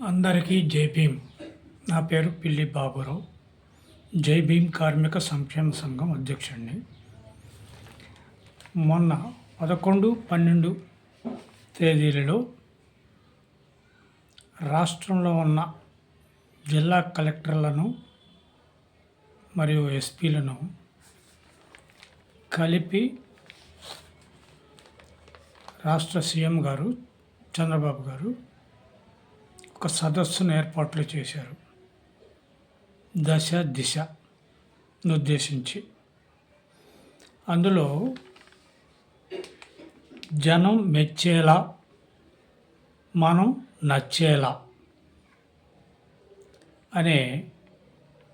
అందరికీ జై భీమ్. నా పేరు పిల్లి బాబురావు. జై భీమ్ కార్మిక సంక్షేమ సంఘం అధ్యక్షుడిని. మొన్న పదకొండు పన్నెండు తేదీలలో రాష్ట్రంలో ఉన్న జిల్లా కలెక్టర్లను మరియు ఎస్పీలను కలిపి రాష్ట్ర సీఎం గారు చంద్రబాబు గారు ఒక సదస్సును ఏర్పాట్లు చేశారు. దశ దిశ ఉద్దేశించి అందులో జనం మెచ్చేలా మనం నచ్చేలా అనే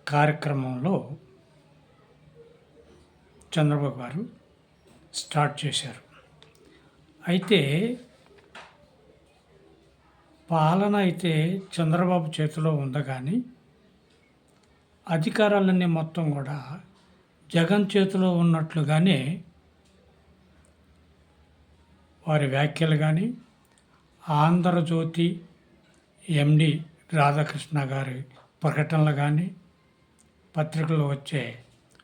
కార్యక్రమంలో చంద్రబాబు గారు స్టార్ట్ చేశారు. అయితే పాలన అయితే చంద్రబాబు చేతిలో ఉందగాని కానీ అధికారాలన్నీ మొత్తం కూడా జగన్ చేతిలో ఉన్నట్లుగానే వారి వ్యాఖ్యలు కానీ ఆంధ్రజ్యోతి ఎండి రాధాకృష్ణ గారి ప్రకటనలు కానీ పత్రికల్లో వచ్చే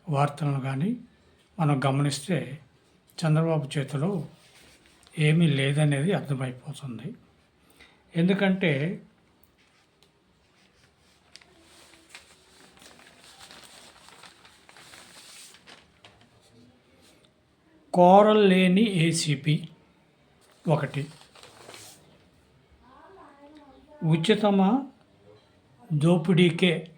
వార్తలను కానీ మనం గమనిస్తే చంద్రబాబు చేతిలో ఏమీ లేదనేది అర్థమైపోతుంది. ఎందుకంటే కోరల్ లేని ఏసీపీ ఒకటి. ఉచితమా? దోపిడీకే.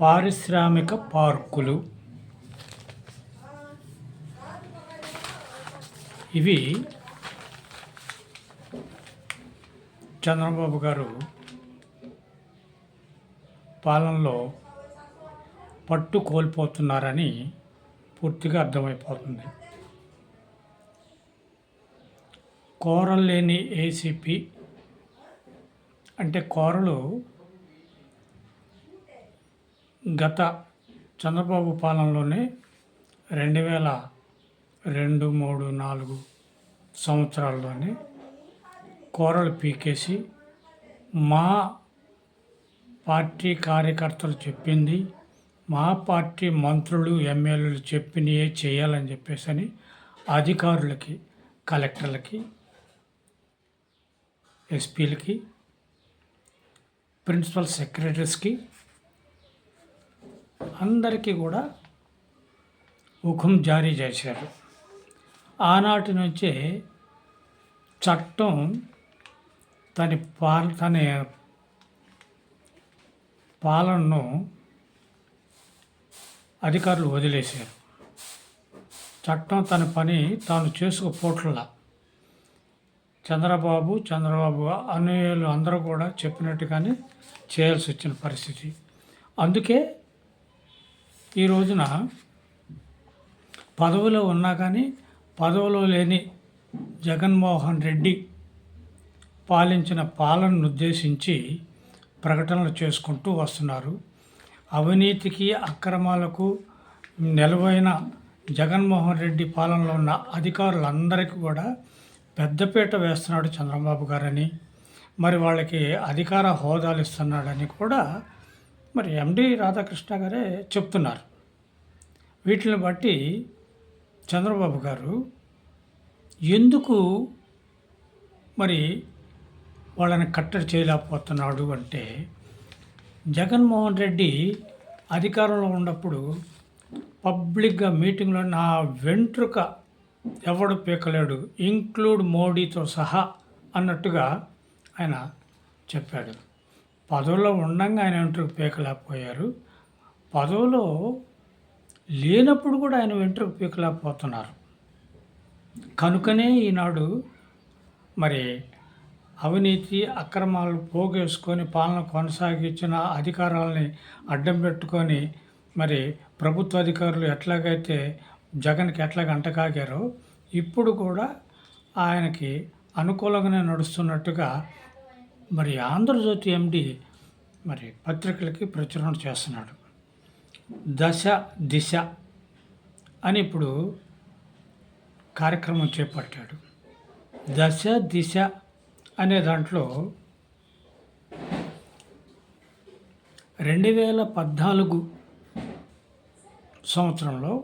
పారిశ్రామిక పార్కులు. ఇవి చంద్రబాబు గారు పాలనలో పట్టు కోల్పోతున్నారని పూర్తిగా అర్థమైపోతుంది. కోరలు లేని ఏసీపీ అంటే కోరలు గత చంద్రబాబు పాలనలోనే రెండు వేల రెండు మూడు నాలుగు సంవత్సరాల్లోనే కూరలు పీకేసి మా పార్టీ కార్యకర్తలు చెప్పింది మా పార్టీ మంత్రులు ఎమ్మెల్యేలు చెప్పినయే చేయాలని చెప్పేసి అని అధికారులకి కలెక్టర్లకి ఎస్పీలకి ప్రిన్సిపల్ సెక్రటరీస్కి అందరికీ కూడా హుకుం జారీ చేశారు. ఆనాటి నుంచే చట్టం తన పాల తన పాలనను అధికారులు వదిలేశారు. చట్టం తన పని తాను చేసుకుపోట్లా. చంద్రబాబు చంద్రబాబు అనుయాయులు అందరూ కూడా చెప్పినట్టుగానే చేయాల్సి వచ్చిన పరిస్థితి. అందుకే ఈ రోజున పదవిలో ఉన్నా కానీ పదవిలో లేని జగన్మోహన్ రెడ్డి పాలించిన పాలనను ఉద్దేశించి ప్రకటనలు చేసుకుంటూ వస్తున్నారు. అవినీతికి అక్రమాలకు నిలవైన జగన్మోహన్ రెడ్డి పాలనలో ఉన్న అధికారులందరికీ కూడా పెద్దపీట వేస్తున్నాడు చంద్రబాబు గారని మరి వాళ్ళకి అధికార హోదాలు ఇస్తున్నాడని కూడా మరి ఎండి రాధాకృష్ణ గారే చెప్తున్నారు. వీటిని బట్టి చంద్రబాబు గారు ఎందుకు మరి వాళ్ళని కట్టడి చేయలేకపోతున్నాడు అంటే జగన్మోహన్ రెడ్డి అధికారంలో ఉన్నప్పుడు పబ్లిక్గా మీటింగ్లో నా వెంట్రుక ఎవడు పీకలేడు ఇంక్లూడ్ మోడీతో సహా అన్నట్టుగా ఆయన చెప్పాడు. పదవిలో ఉండంగా ఆయన వెంట్రుక పీకలేకపోయారు. పదవులో లేనప్పుడు కూడా ఆయన వెంట్రుకు పీకలేకపోతున్నారు. కనుకనే ఈనాడు మరి అవినీతి అక్రమాలు పోగేసుకొని పాలన కొనసాగించిన అధికారాలని అడ్డం పెట్టుకొని మరి ప్రభుత్వ అధికారులు ఎట్లాగైతే జగన్కి ఎట్లాగ అంటకాగారో ఇప్పుడు కూడా ఆయనకి అనుకూలంగానే నడుస్తున్నట్టుగా మరి ఆంధ్రజ్యోతి ఎండి మరి పత్రికలకి ప్రచురణ చేస్తున్నాడు. దశ దిశ అని ఇప్పుడు కార్యక్రమం చేపట్టాడు. దశ దిశ అనే దాంట్లో రెండు వేల పద్నాలుగు సంవత్సరంలో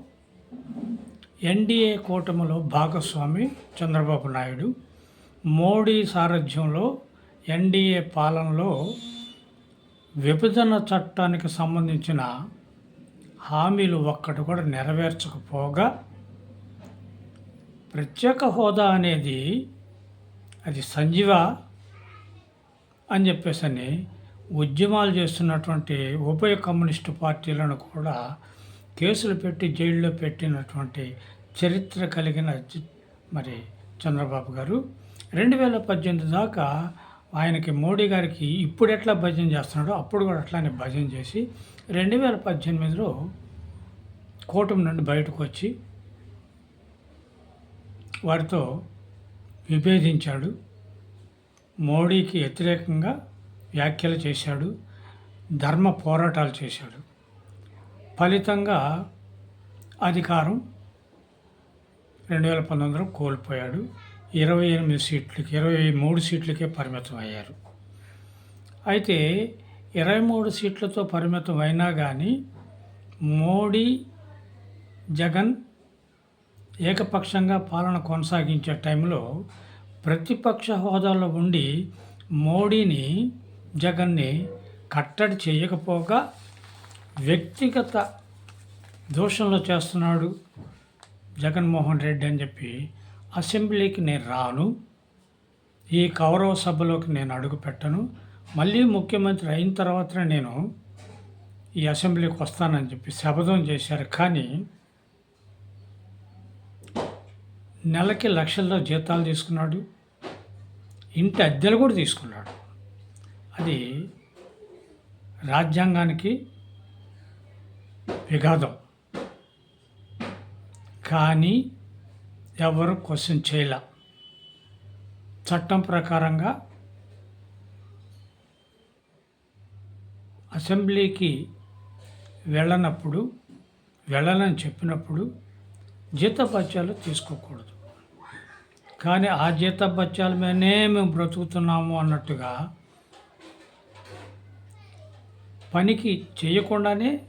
ఎన్డీఏ కూటమిలో భాగస్వామి చంద్రబాబు నాయుడు మోడీ సారథ్యంలో ఎన్డీఏ పాలనలో విభజన చట్టానికి సంబంధించిన హామీలు ఒక్కటి కూడా నెరవేర్చకపోగా ప్రత్యేక హోదా అనేది అది సంజీవ అని చెప్పేసి అని ఉద్యమాలు చేస్తున్నటువంటి ఉభయ కమ్యూనిస్టు పార్టీలను కూడా కేసులు పెట్టి జైల్లో పెట్టినటువంటి చరిత్ర కలిగిన మరి చంద్రబాబు గారు. రెండు వేల పద్దెనిమిది దాకా ఆయనకి మోడీ గారికి ఇప్పుడు ఎట్లా భజన చేస్తున్నాడో అప్పుడు కూడా అట్లానే భజన చేసి రెండు వేల పద్దెనిమిదిలో కూటమి నుండి బయటకు వచ్చి వారితో విభేదించాడు. మోడీకి వ్యతిరేకంగా వ్యాఖ్యలు చేశాడు. ధర్మ పోరాటాలు చేశాడు. ఫలితంగా అధికారం రెండు వేల పంతొమ్మిదిలో కోల్పోయాడు. ఇరవై ఎనిమిది సీట్లకి ఇరవై మూడు సీట్లకే పరిమితం అయ్యారు. అయితే ఇరవై మూడు సీట్లతో పరిమితం అయినా కానీ మోడీ జగన్ ఏకపక్షంగా పాలన కొనసాగించే టైంలో ప్రతిపక్ష హోదాలో ఉండి మోడీని జగన్ని కట్టడి చేయకపోగా వ్యక్తిగత దోషంలో చేస్తున్నాడు జగన్మోహన్ రెడ్డి అని చెప్పి అసెంబ్లీకి నేను రాను. ఈ కౌరవ సభలోకి నేను అడుగు పెట్టను. మళ్ళీ ముఖ్యమంత్రి అయిన తర్వాతనే నేను ఈ అసెంబ్లీకి వస్తానని చెప్పి శపథం చేశారు. కానీ నెలకి లక్షల్లో జీతాలు తీసుకున్నాడు. ఇంటి అద్దెలు కూడా తీసుకున్నాడు. అది రాజ్యాంగానికి విఘాతం. కానీ ఎవరు క్వశ్చన్ చేయలే. చట్టం ప్రకారంగా అసెంబ్లీకి వెళ్ళనప్పుడు వెళ్ళనని చెప్పినప్పుడు జీతభత్యాలు తీసుకోకూడదు. కానీ ఆ జీతభత్యాల మీదనే మేము బ్రతుకుతున్నాము అన్నట్టుగా పనికి చేయకుండానే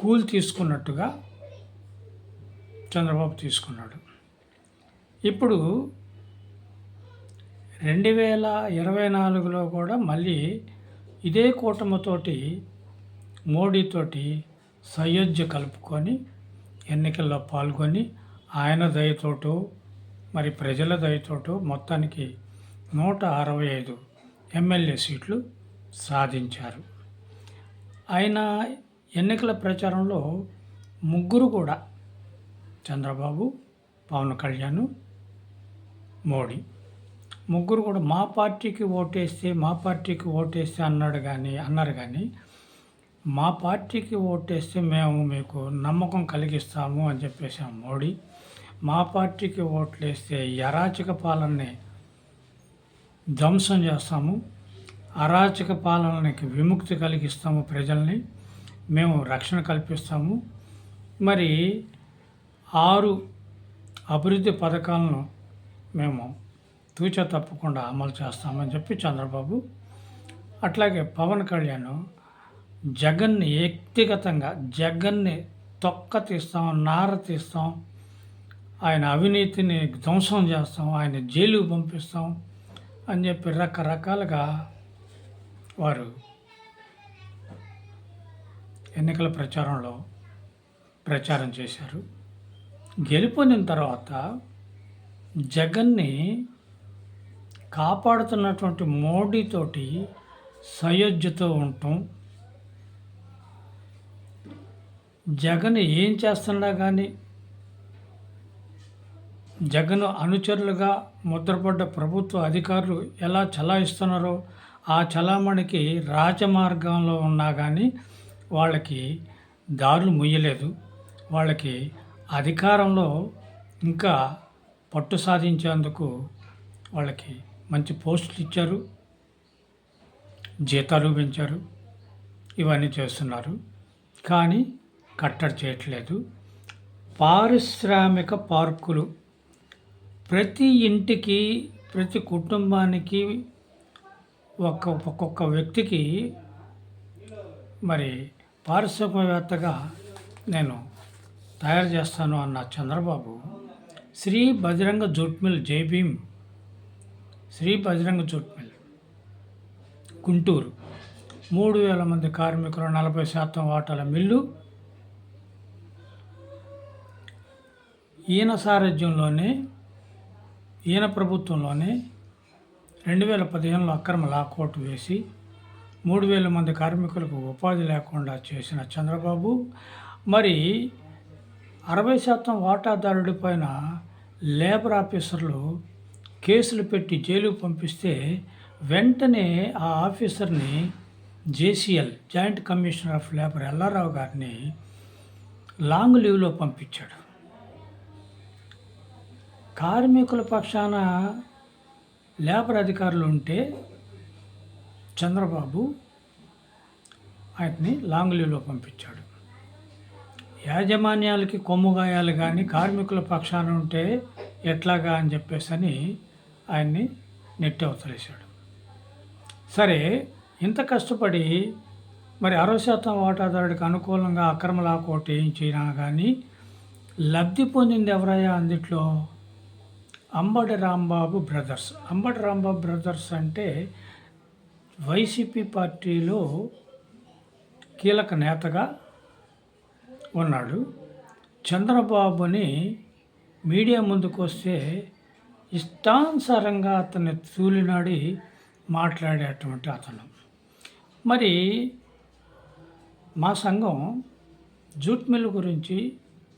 కూలి తీసుకున్నట్టుగా చంద్రబాబు తీసుకున్నాడు. ఇప్పుడు రెండు వేల ఇరవై నాలుగులో కూడా మళ్ళీ ఇదే కూటమితోటి మోడీతోటి సయోధ్య కలుపుకొని ఎన్నికల్లో పాల్గొని ఆయన దయతోటో మరి ప్రజల దయతోటో మొత్తానికి నూట అరవై ఐదు ఎమ్మెల్యే సీట్లు సాధించారు. ఆయన ఎన్నికల ప్రచారంలో ముగ్గురు కూడా చంద్రబాబు పవన్ కళ్యాణ్ మోడీ. ముగ్గురు కూడా మా పార్టీకి ఓటేస్తే మా పార్టీకి ఓటేస్తే అన్నాడు కానీ అన్నారు కానీ మా పార్టీకి ఓటేస్తే మేము మీకు నమ్మకం కలిగిస్తాము అని చెప్పేసి మోడీ మా పార్టీకి ఓట్లేస్తే అరాచక పాలనని ధ్వంసం చేస్తాము అరాచక పాలనకి విముక్తి కలిగిస్తాము ప్రజల్ని మేము రక్షణ కల్పిస్తాము. మరి ఆరు అభివృద్ధి పథకాలను మేము తూచ తప్పకుండా అమలు చేస్తామని చెప్పి చంద్రబాబు అట్లాగే పవన్ కళ్యాణ్ జగన్ని వ్యక్తిగతంగా జగన్ని తొక్క తీస్తాం నార తీస్తాం ఆయన అవినీతిని ధ్వంసం చేస్తాం ఆయన జైలుకు పంపిస్తాం అని చెప్పి రకరకాలుగా వారు ఎన్నికల ప్రచారంలో ప్రచారం చేశారు. గెలుపొందిన తర్వాత జగన్ని కాపాడుతున్నటువంటి మోడీతోటి సయోధ్యతో ఉండటం జగన్ ఏం చేస్తున్నా కానీ జగన్ అనుచరులుగా ముద్రపడ్డ ప్రభుత్వ అధికారులు ఎలా చలాయిస్తున్నారో ఆ చలామణికి రాజమార్గంలో ఉన్నా కానీ వాళ్ళకి దారులు ముయ్యలేదు. వాళ్ళకి అధికారంలో ఇంకా పట్టు సాధించేందుకు వాళ్ళకి మంచి పోస్టులు ఇచ్చారు జీతాలు పెంచారు ఇవన్నీ చేస్తున్నారు. కానీ కట్టడి చేయట్లేదు. పారిశ్రామిక పార్కులు ప్రతి ఇంటికి ప్రతి కుటుంబానికి ఒక్క ఒక్కొక్క వ్యక్తికి మరి పారిశ్రామికవేత్తగా నేను తయారు చేస్తాను అన్న Chandrababu Shri Bajranga jute mill Shri Bajranga jute mill Guntur. మూడు వేల మంది కార్మికులు నలభై శాతం వాటాల మిల్లు. ఈయన సారథ్యంలోనే ఈయన ప్రభుత్వంలోనే రెండు వేల పదిహేనులో అక్రమ లాకౌట్ వేసి మూడు వేల మంది కార్మికులకు ఉపాధి లేకుండా చేసిన చంద్రబాబు. మరి అరవై శాతం వాటాదారుడి పైన లేబర్ ఆఫీసర్లు కేసులు పెట్టి జైలుకు పంపిస్తే వెంటనే ఆ ఆఫీసర్ని JCL joint commissioner of labour Ellarao గారిని లాంగ్ లీవ్లో పంపించాడు. కార్మికుల పక్షాన లేబర్ అధికారులు ఉంటే చంద్రబాబు ఆయన్ని లాంగ్ లీవ్లో పంపించాడు. యాజమాన్యాలకి కొమ్ముగాయాలు కానీ కార్మికుల పక్షాన ఉంటే ఎట్లాగా అని చెప్పేసి అని ఆయన్ని నెట్టి అవతలేశాడు సరే ఇంత కష్టపడి మరి అరవై శాతం వాటాదారుడికి అనుకూలంగా అక్రమ లాకోట్ వేయించినా కానీ లబ్ధి పొందింది ఎవరయ్యా అందిట్లో? అంబటి రాంబాబు బ్రదర్స్. అంబటి రాంబాబు బ్రదర్స్ అంటే వైసీపీ పార్టీలో కీలక నేతగా ఉన్నాడు. చంద్రబాబుని మీడియా ముందుకు వస్తే ఇష్టానుసారంగా అతన్ని తూలినాడి మాట్లాడేటువంటి అతను. మరి మా సంఘం జూట్ మిల్ గురించి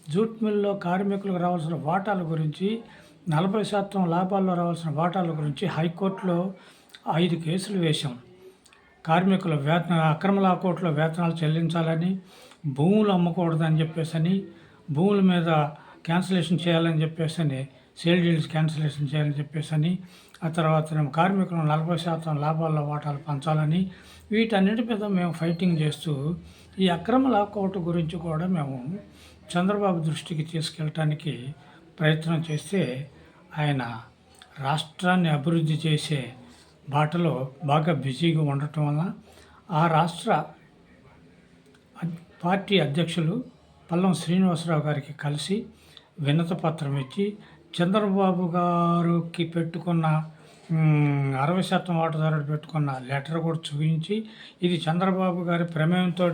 జూట్ మిల్లో కార్మికులకు రావాల్సిన వాటాల గురించి నలభై శాతం లాభాల్లో రావాల్సిన వాటాల గురించి హైకోర్టులో ఐదు కేసులు వేశాం. కార్మికుల వేతన అక్రమ లాకౌట్లో వేతనాలు చెల్లించాలని భూములు అమ్మకూడదని చెప్పేసి భూముల మీద క్యాన్సిలేషన్ చేయాలని చెప్పేసి అని సేల్ డీల్స్ క్యాన్సిలేషన్ చేయాలని చెప్పేసి ఆ తర్వాత కార్మికులను నలభై శాతం లాభాల్లో వాటాలు పంచాలని వీటన్నిటి మీద మేము ఫైటింగ్ చేస్తూ ఈ అక్రమ లాకౌట్ గురించి కూడా మేము చంద్రబాబు దృష్టికి తీసుకెళ్ళటానికి ప్రయత్నం చేస్తే ఆయన రాష్ట్రాన్ని అభివృద్ధి చేసే బాటలో బాగా బిజీగా ఉండటం వల్ల ఆ రాష్ట్ర పార్టీ అధ్యక్షులు పల్లం శ్రీనివాసరావు గారికి కలిసి వినత పత్రం ఇచ్చి చంద్రబాబు గారికి పెట్టుకున్న అరవై శాతం వాటాదారుడు పెట్టుకున్న లెటర్ కూడా చూపించి ఇది చంద్రబాబు గారి ప్రమేయంతో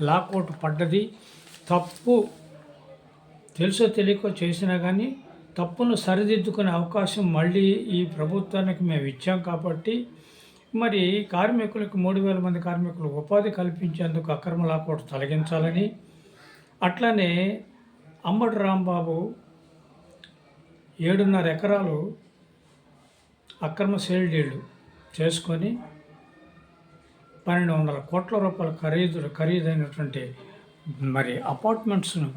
లాకౌట్ పడ్డది. తప్పు తెలుసో తెలియకో చేసినా కానీ తప్పును సరిదిద్దుకునే అవకాశం మళ్ళీ ఈ ప్రభుత్వానికి మేము ఇచ్చాం కాబట్టి మరి కార్మికులకు మూడు వేల మంది కార్మికులు ఉపాధి కల్పించేందుకు అక్రమ లాకౌట్ తొలగించాలని అట్లనే అంబటి రాంబాబు ఏడున్నర ఎకరాలు అక్రమ సేల్ డీళ్ళు చేసుకొని పన్నెండు వందల కోట్ల రూపాయల ఖరీదు ఖరీదైనటువంటి మరి అపార్ట్మెంట్స్ను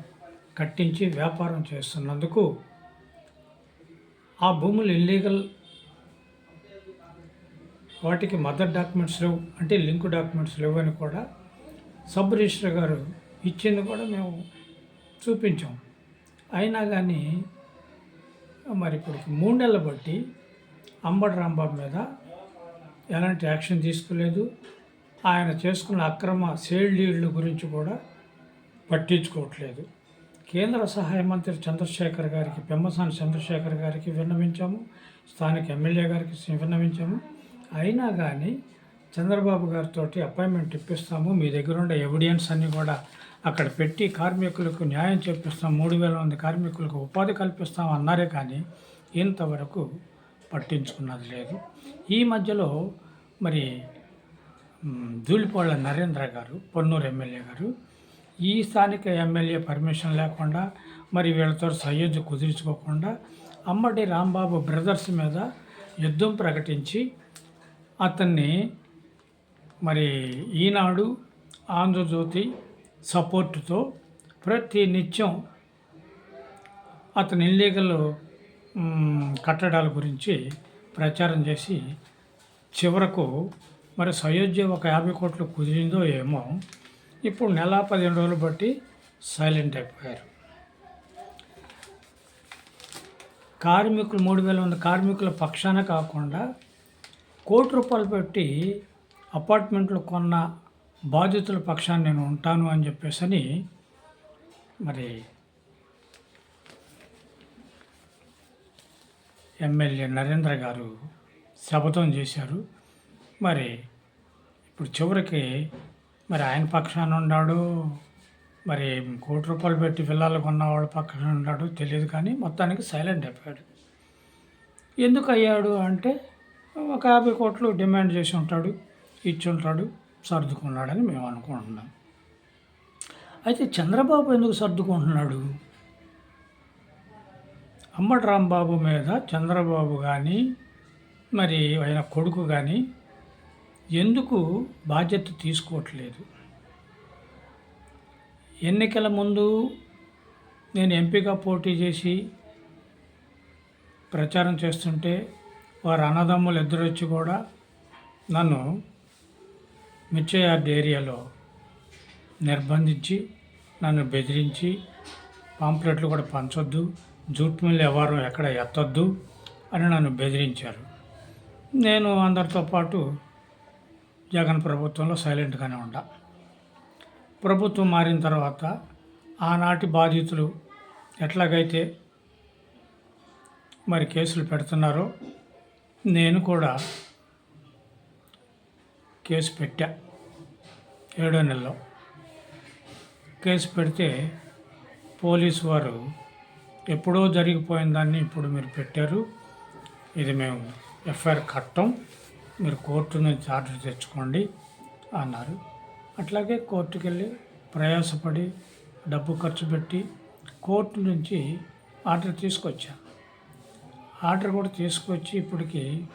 కట్టించి వ్యాపారం చేస్తున్నందుకు ఆ భూములు ఇల్లీగల్ వాటికి మదర్ డాక్యుమెంట్స్ లేవు అంటే లింక్ డాక్యుమెంట్స్ లేవని కూడా సబ్ రిజిస్టర్ గారు ఇచ్చింది కూడా మేము చూపించాం. అయినా కానీ మరి ఇప్పుడు మూడు నెలలు బట్టి అంబటి రాంబాబు మీద ఎలాంటి యాక్షన్ తీసుకోలేదు. ఆయన చేసుకున్న అక్రమ సేల్ డీళ్ళ గురించి కూడా పట్టించుకోవట్లేదు. కేంద్ర సహాయ మంత్రి చంద్రశేఖర్ గారికి పెమ్మసాని చంద్రశేఖర్ గారికి విన్నవించాము. స్థానిక ఎమ్మెల్యే గారికి విన్నవించాము. అయినా కానీ చంద్రబాబు గారితో అపాయింట్మెంట్ ఇప్పిస్తాము. మీ దగ్గర ఉండే ఎవిడెన్స్ అన్నీ కూడా అక్కడ పెట్టి కార్మికులకు న్యాయం చేపిస్తాం. మూడు వేల మంది కార్మికులకు ఉపాధి కల్పిస్తాం అన్నారే కానీ ఇంతవరకు పట్టించుకున్నది లేదు. ఈ మధ్యలో మరి ధూళిపాళ్ళ నరేంద్ర గారు పొన్నూరు ఎమ్మెల్యే గారు ఈ స్థానిక ఎమ్మెల్యే పర్మిషన్ లేకుండా మరి వీళ్ళతో సయ్యద్దు కుదుర్చుకోకుండా అమ్మడి రాంబాబు బ్రదర్స్ మీద యుద్ధం ప్రకటించి అతన్ని మరి ఈనాడు ఆంధ్రజ్యోతి సపోర్టుతో ప్రతి నిత్యం అతని ఇల్లీగల్ కట్టడాల గురించి ప్రచారం చేసి చివరకు మరి సయోధ్య ఒక యాభై కోట్లు కుదిరిందో ఏమో ఇప్పుడు నెల పదిహేను రోజులు బట్టి సైలెంట్ అయిపోయారు. కార్మికులు మూడు వేల మంది కార్మికుల పక్షాన కాకుండా కోటి రూపాయలు పెట్టి అపార్ట్మెంట్లు కొన్న బాధితుల పక్షాన్ని నేను ఉంటాను అని చెప్పేసి అని మరి ఎమ్మెల్యే నరేంద్ర గారు శపథం చేశారు. మరి ఇప్పుడు చివరికి మరి ఆయన పక్షాన ఉన్నాడు మరి కోటి రూపాయలు పెట్టి పిల్లలు కొన్నవాడు పక్కన ఉన్నాడు తెలియదు కానీ మొత్తానికి సైలెంట్ అయిపోయాడు. ఎందుకు అయ్యాడు అంటే ఒక యాభై కోట్లు డిమాండ్ చేసి ఉంటాడు ఇచ్చి ఉంటాడు సర్దుకున్నాడని మేము అనుకుంటున్నాం. అయితే చంద్రబాబు ఎందుకు సర్దుకుంటున్నాడు? అంబటి రాంబాబు మీద చంద్రబాబు కానీ మరి ఆయన కొడుకు కానీ ఎందుకు బాధ్యత తీసుకోవట్లేదు? ఎన్నికల ముందు నేను ఎంపీగా పోటీ చేసి ప్రచారం చేస్తుంటే వారు అన్నదమ్ములు ఇద్దరు వచ్చి కూడా నన్ను మిర్చయార్డ్ ఏరియాలో నిర్బంధించి నన్ను బెదిరించి పాంప్లెట్లు కూడా పంచొద్దు జూట్ మిల్ ఎవరు ఎక్కడ ఎత్తొద్దు అని నన్ను బెదిరించారు. నేను అందరితో పాటు జగన్ ప్రభుత్వంలో సైలెంట్గానే ఉండా. ప్రభుత్వం మారిన తర్వాత ఆనాటి బాధితులు ఎట్లాగైతే మరి కేసులు పెడుతున్నారో నేను కూడా కేసు పెట్టా ఏడో నెలలో. కేసు పెడితే పోలీసు వారు ఎప్పుడో జరిగిపోయిన దాన్ని ఇప్పుడు మీరు పెట్టారు. ఇది మేము ఎఫ్ఐఆర్ కట్టం. మీరు కోర్టు నుంచి ఆర్డర్ తెచ్చుకోండి అన్నారు. అట్లాగే కోర్టుకి వెళ్ళి ప్రయాసపడి డబ్బు ఖర్చు పెట్టి కోర్టు నుంచి ఆర్డర్ తీసుకొచ్చాను. ఆర్డర్ కూడా తీసుకొచ్చి ఇప్పటికి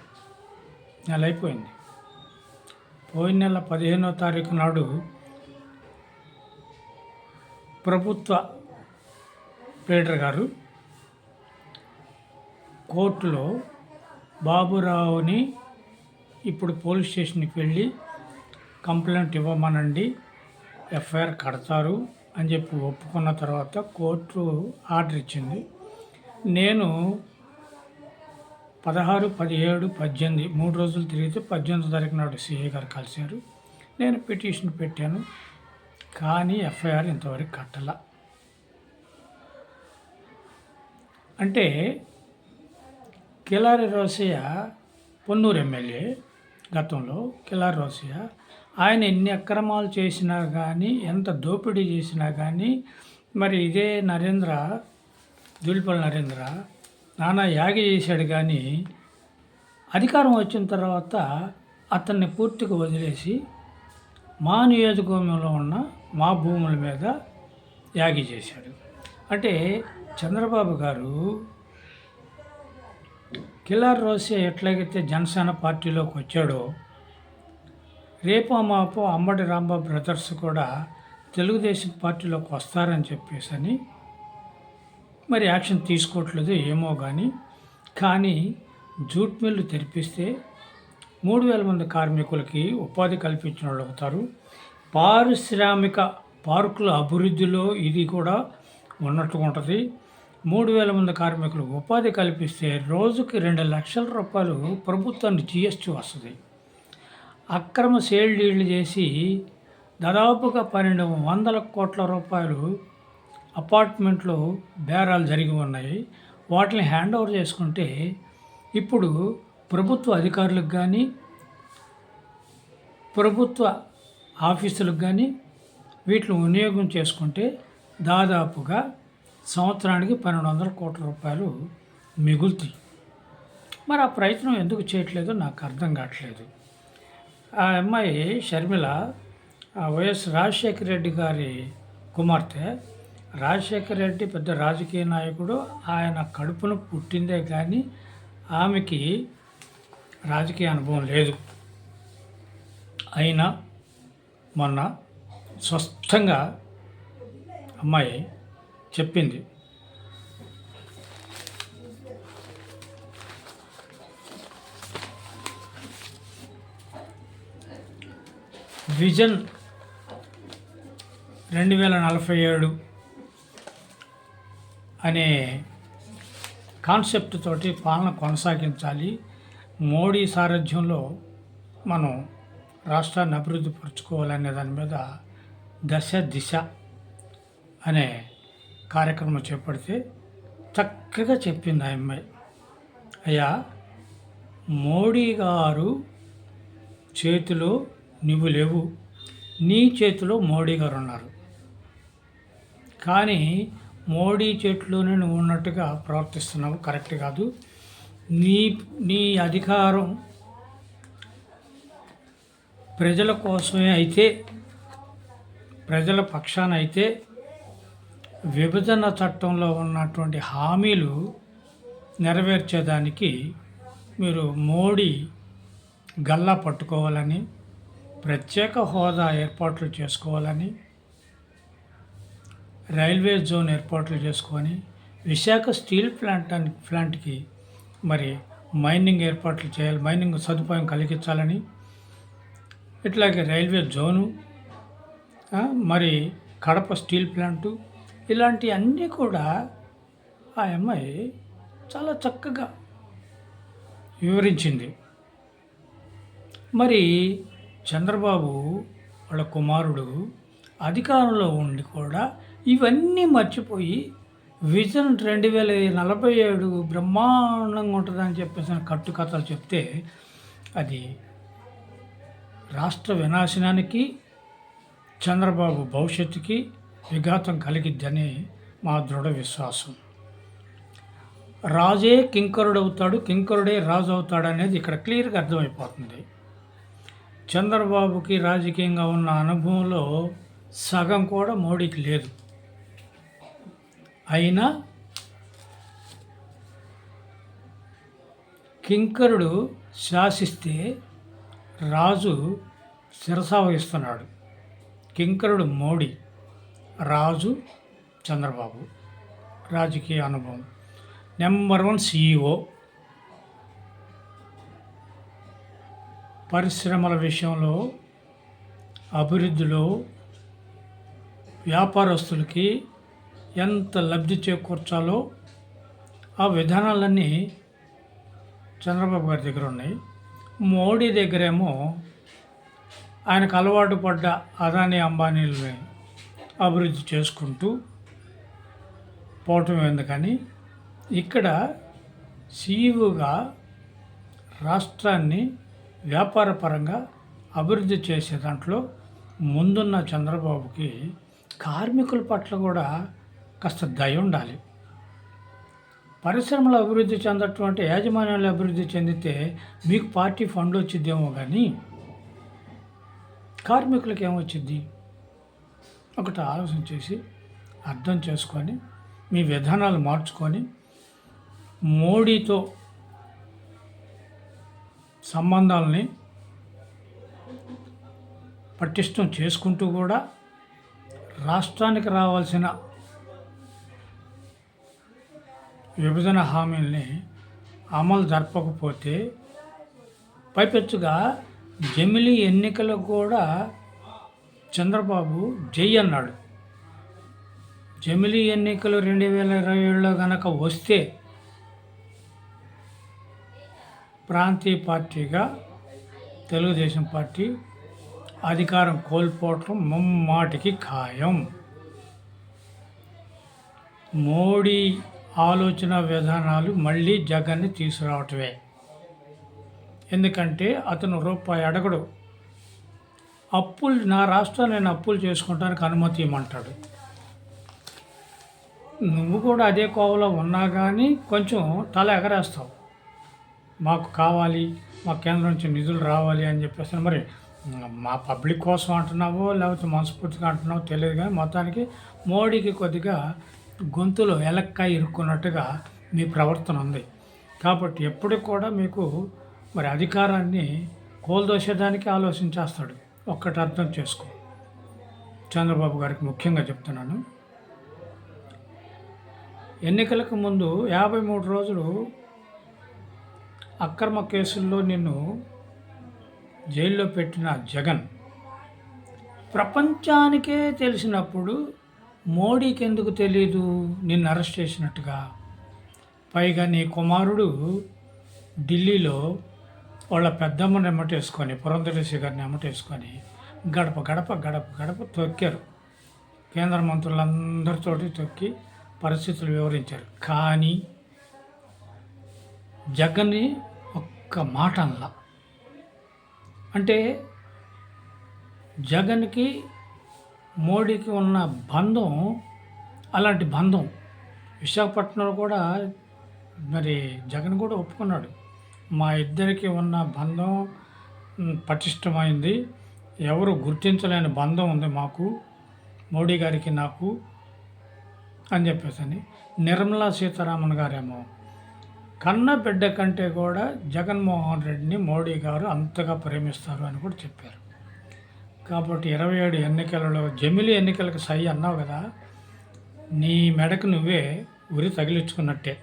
నెల అయిపోయింది పోయిన నెల పదిహేనో తారీఖు నాడు ప్రభుత్వ ప్లేడర్ గారు కోర్టులో బాబురావుని ఇప్పుడు పోలీస్ స్టేషన్కి వెళ్ళి కంప్లైంట్ ఇవ్వమనండి ఎఫ్ఐఆర్ కడతారు అని చెప్పి ఒప్పుకున్న తర్వాత కోర్టు ఆర్డర్ ఇచ్చింది. నేను పదహారు పదిహేడు పద్దెనిమిది మూడు రోజులు తిరిగితే పద్దెనిమిది తారీఖు నాడు సిఏ గారు కలిశారు. నేను పిటిషన్ పెట్టాను కానీ ఎఫ్ఐఆర్ ఇంతవరకు కట్టల. అంటే కిలారి రోసయ్య పొన్నూరు ఎమ్మెల్యే గతంలో కిలారి రోసయ్య ఆయన ఎన్ని అక్రమాలు చేసినా కానీ ఎంత దోపిడీ చేసినా కానీ మరి ఇదే నరేంద్ర దూలిపల్లి నరేంద్ర నానా యాగ చేశాడు కానీ అధికారం వచ్చిన తర్వాత అతన్ని పూర్తిగా వదిలేసి మా నియోజకవర్గంలో ఉన్న మా భూముల మీద యాగి చేశాడు. అంటే చంద్రబాబు గారు కిలార్ రోసే ఎట్లాగైతే జనసేన పార్టీలోకి వచ్చాడో రేపో మాపో అంబటి రాంబాబు బ్రదర్స్ కూడా తెలుగుదేశం పార్టీలోకి వస్తారని చెప్పేసి అని మరి యాక్షన్ తీసుకోవట్లేదు ఏమో కానీ కానీ జూట్ మిల్లు తెరిపిస్తే మూడు వేల మంది కార్మికులకి ఉపాధి కల్పించిన వాళ్ళు అవుతారు. పారిశ్రామిక పార్కుల అభివృద్ధిలో ఇది కూడా ఉన్నట్టుగా ఉంటుంది. మూడు వేల మంది కార్మికులకు ఉపాధి కల్పిస్తే రోజుకి రెండు లక్షల రూపాయలు ప్రభుత్వానికి జిఎస్టీ వస్తుంది. అక్రమ సేల్ డీళ్ళు చేసి దాదాపుగా పన్నెండు వందల కోట్ల రూపాయలు అపార్ట్మెంట్లో బేరాలు జరిగి ఉన్నాయి. వాటిని హ్యాండ్ ఓవర్ చేసుకుంటే ఇప్పుడు ప్రభుత్వ అధికారులకు కానీ ప్రభుత్వ ఆఫీసులకు కానీ వీటిని వినియోగం చేసుకుంటే దాదాపుగా సంవత్సరానికి పన్నెండు వందల కోట్ల రూపాయలు మిగులుతాయి. మరి ఆ ప్రయత్నం ఎందుకు చేయట్లేదో? నాకు అర్థం కావట్లేదు. ఆ అమ్మాయి షర్మిల వైఎస్ రాజశేఖర రెడ్డి గారి కుమార్తె రాజశేఖర రెడ్డి పెద్ద రాజకీయ నాయకుడు. ఆయన కడుపును పుట్టిందే కానీ ఆమెకి రాజకీయ అనుభవం లేదు. అయినా మొన్న స్వస్థంగా అమ్మాయి చెప్పింది. విజన్ రెండు వేల నలభై ఏడు అనే కాన్సెప్ట్ తోటి పాలన కొనసాగించాలి. మోడీ సారథ్యంలో మనం రాష్ట్రాన్ని అభివృద్ధి పరుచుకోవాలనే దాని మీద దశ దిశ అనే కార్యక్రమం చేపడితే చక్కగా చెప్పింది ఆ అమ్మాయి. అయ్యా మోడీ గారు చేతిలో నువ్వు లేవు నీ చేతిలో మోడీ గారు ఉన్నారు. కానీ మోడీ చేతిలోనే నువ్వు ఉన్నట్టుగా ప్రవర్తిస్తున్నావు. కరెక్ట్ కాదు. నీ నీ అధికారం ప్రజల కోసమే అయితే ప్రజల పక్షాన అయితే విభజన చట్టంలో ఉన్నటువంటి హామీలు నెరవేర్చేదానికి మీరు మోడీ గల్లా పట్టుకోవాలని ప్రత్యేక హోదా ఏర్పాట్లు చేసుకోవాలని రైల్వే జోన్ ఏర్పాట్లు చేసుకొని విశాఖ స్టీల్ ప్లాంట్ ప్లాంట్కి మరి మైనింగ్ ఏర్పాట్లు చేయాలి మైనింగ్ సదుపాయం కలిగించాలని ఇట్లాగే రైల్వే జోను మరి కడప స్టీల్ ప్లాంటు ఇలాంటి అన్నీ కూడా ఆ అమ్మాయి చాలా చక్కగా వివరించింది. మరి చంద్రబాబు వాళ్ళ కుమారుడు అధికారంలో ఉండి కూడా ఇవన్నీ మర్చిపోయి విజన్ రెండు వేల నలభై ఏడు బ్రహ్మాండంగా ఉంటుందని చెప్పేసి కట్టుకథలు చెప్తే అది రాష్ట్ర వినాశనానికి చంద్రబాబు భవిష్యత్తుకి విఘాతం కలిగిద్దని మా దృఢ విశ్వాసం. రాజే కింకరుడు అవుతాడు కింకరుడే రాజు అవుతాడు అనేది ఇక్కడ క్లియర్గా అర్థమైపోతుంది. చంద్రబాబుకి రాజకీయంగా ఉన్న అనుభవంలో సగం కూడా మోడీకి లేదు. అయినా కింకరుడు శాసిస్తే రాజు శిరసావహిస్తున్నాడు. కింకరుడు మోడీ రాజు చంద్రబాబు. రాజకీయ అనుభవం. Number one CEO. పరిశ్రమల విషయంలో అభివృద్ధిలో వ్యాపారస్తులకి ఎంత లబ్ధి చేకూర్చాలో ఆ విధానాలన్నీ చంద్రబాబు గారి దగ్గర ఉన్నాయి. మోడీ దగ్గరేమో ఆయనకు అలవాటు పడ్డ అదానీ అంబానీలని అభివృద్ధి చేసుకుంటూ పోవటం ఎందుకని ఇక్కడ సీఈఓగా రాష్ట్రాన్ని వ్యాపారపరంగా అభివృద్ధి చేసే దాంట్లో ముందున్న చంద్రబాబుకి కార్మికుల పట్ల కూడా కాస్త దయ ఉండాలి. పరిశ్రమలు అభివృద్ధి చెందటం అంటే యాజమాన్యాలు అభివృద్ధి చెందితే మీకు పార్టీ ఫండ్ వచ్చిద్దేమో కానీ కార్మికులకి ఏమొచ్చింది ఒకటి ఆలోచన చేసి అర్థం చేసుకొని మీ విధానాలు మార్చుకొని మోడీతో సంబంధాలని పటిష్టం చేసుకుంటూ కూడా రాష్ట్రానికి రావాల్సిన విభజన హామీల్ని అమలు జరపకపోతే పైపెచ్చుగా జమిలి ఎన్నికలకు కూడా చంద్రబాబు జై అన్నాడు. జమిలి ఎన్నికలు రెండు వేల ఇరవై ఏడులో కనుక వస్తే ప్రాంతీయ పార్టీగా తెలుగుదేశం పార్టీ అధికారం కోల్పోవటం ముమ్మాటికి ఖాయం. మోడీ ఆలోచన విధానాలు మళ్ళీ జగన్ని తీసుకురావటమే. ఎందుకంటే అతను రూపాయి అడగడు. అప్పులు నా రాష్ట్రం నేను అప్పులు చేసుకోవడానికి అనుమతి ఇవ్వమంటాడు నువ్వు కూడా అదే కోవలో ఉన్నా కానీ కొంచెం తల ఎగరేస్తావు. మాకు కావాలి మా కేంద్రం నుంచి నిధులు రావాలి అని చెప్పేసి మరి మా పబ్లిక్ కోసం అంటున్నావో లేకపోతే మనస్ఫూర్తిగా అంటున్నావో తెలియదు కానీ మొత్తానికి మోడీకి కొద్దిగా గొంతులో ఎలక్కాయ ఇరుక్కున్నట్టుగా మీ ప్రవర్తన ఉంది. కాబట్టి ఎప్పుడు కూడా మీకు మరి అధికారాన్ని కోల్దోసేదానికి ఆలోచించేస్తాడు. ఒక్కటి అర్థం చేసుకో. చంద్రబాబు గారికి ముఖ్యంగా చెప్తున్నాను. ఎన్నికలకు ముందు యాభై మూడు రోజులు అక్రమ కేసుల్లో నిన్ను జైల్లో పెట్టిన జగన్ ప్రపంచానికే తెలిసినప్పుడు మోడీకి ఎందుకు తెలీదు? నిన్ను అరెస్ట్ చేసినట్టుగా. పైగా నీ కుమారుడు ఢిల్లీలో వాళ్ళ పెద్దమ్మని ఎమ్మటేసుకొని పురంధరేశ్వరి గారిని ఎమ్మటేసుకొని గడప గడప గడప గడప తొక్కారు. కేంద్ర మంత్రులందరితోటి తొక్కి పరిస్థితులు వివరించారు. కానీ జగన్ని ఒక్క మాట అనలా. అంటే జగన్కి మోడీకి ఉన్న బంధం అలాంటి బంధం. విశాఖపట్నంలో కూడా మరి జగన్ కూడా ఒప్పుకున్నాడు. మా ఇద్దరికి ఉన్న బంధం పటిష్టమైంది. ఎవరు గుర్తించలేని బంధం ఉంది మాకు మోడీ గారికి నాకు అని చెప్పేసి అని నిర్మలా సీతారామన్ గారేమో. కన్న బిడ్డ కంటే కూడా జగన్మోహన్ రెడ్డిని మోడీ గారు అంతగా ప్రేమిస్తారు అని కూడా చెప్పారు. కాబట్టి ఇరవై ఏడు ఎన్నికలలో జమిలి ఎన్నికలకు సై అన్నావు కదా నీ మెడకు నువ్వే ఉరి తగిలించుకున్నట్టే.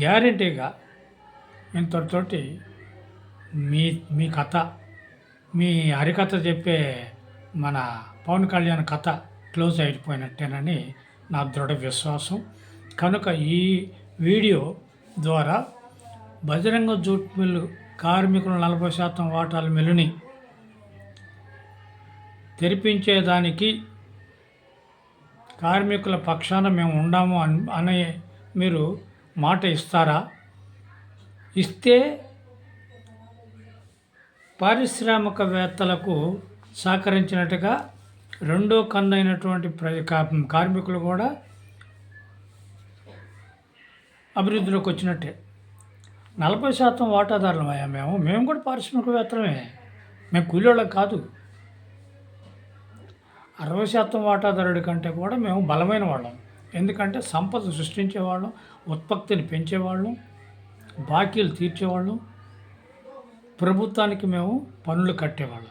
గ్యారంటీగా ఇంతటితోటి మీ మీ కథ మీ హరికథ చెప్పే మన పవన్ కళ్యాణ్ కథ క్లోజ్ అయిపోయినట్టేనని నా దృఢ విశ్వాసం. కనుక ఈ వీడియో ద్వారా బజరంగ జూట్ మిల్లు కార్మికులు నలభై శాతం వాటాల మిల్లుని తెరిపించేదానికి కార్మికుల పక్షాన మేము ఉండాము అని అనే మీరు మాట ఇస్తారా? ఇస్తే పారిశ్రామికవేత్తలకు సహకరించినట్టుగా రెండో కన్నైనటువంటి ప్ర కా- కార్మికులు కూడా అభివృద్ధిలోకి వచ్చినట్టే. నలభై శాతం వాటాదారులమయ్యా మేము. మేము కూడా పారిశ్రామికవేత్తలమే. మేము కూలీళ్ళం కాదు. అరవై శాతం వాటాదారుడి కంటే కూడా మేము బలమైన వాళ్ళం. ఎందుకంటే సంపద సృష్టించేవాళ్ళం ఉత్పత్తిని పెంచేవాళ్ళం బాకీలు తీర్చేవాళ్ళం ప్రభుత్వానికి మేము పనులు కట్టేవాళ్ళం.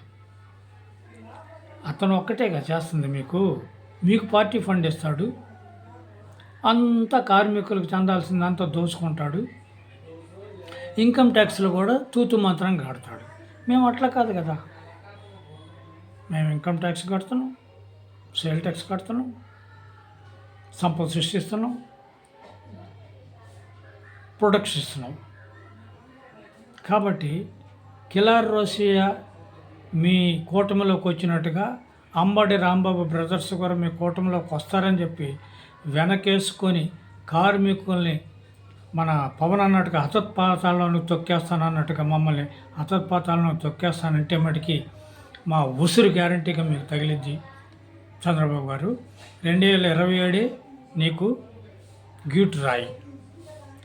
అతను ఒక్కటేగా చేస్తుంది మీకు. మీకు పార్టీ ఫండ్ ఇస్తాడు. అంత కార్మికులకు చెందాల్సిందంతా దోచుకుంటాడు. ఇన్కమ్ ట్యాక్స్లు కూడా తూతు మాత్రం కడతాడు. మేము అట్లా కాదు కదా. మేము ఇన్కమ్ ట్యాక్స్ కడుతున్నాం. సేల్ ట్యాక్స్ కడుతున్నాం సంపద సృష్టిస్తున్నాం ప్రొడక్ట్స్ ఇస్తున్నాం. కాబట్టి కిలార్ రోసియా మీ కూటమిలోకి వచ్చినట్టుగా అంబడి రాంబాబు బ్రదర్స్ కూడా మీ కూటమిలోకి వస్తారని చెప్పి వెనకేసుకొని కార్మికుల్ని మన పవన్ అన్నట్టుగా హతత్పాతాలను తొక్కేస్తాను అన్నట్టుగా మమ్మల్ని హతత్పాతాలను తొక్కేస్తానంటే మటుకి మా ఉసురు గ్యారంటీగా మీకు తగిలిద్ది. చంద్రబాబు గారు. రెండు వేల ఇరవై ఏడే నీకు గ్యూట్ రాయి.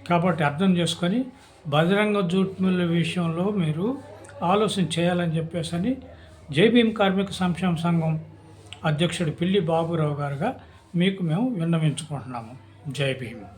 కాబట్టి అర్థం చేసుకొని బజరంగ జూట్ మిల్లు విషయంలో మీరు ఆలోచన చేయాలని చెప్పేసి అని జైభీం కార్మిక సంక్షేమ సంఘం అధ్యక్షుడు పిల్లి బాబురావు గారుగా మీకు మేము విన్నవించుకుంటున్నాము. జై భీమ్.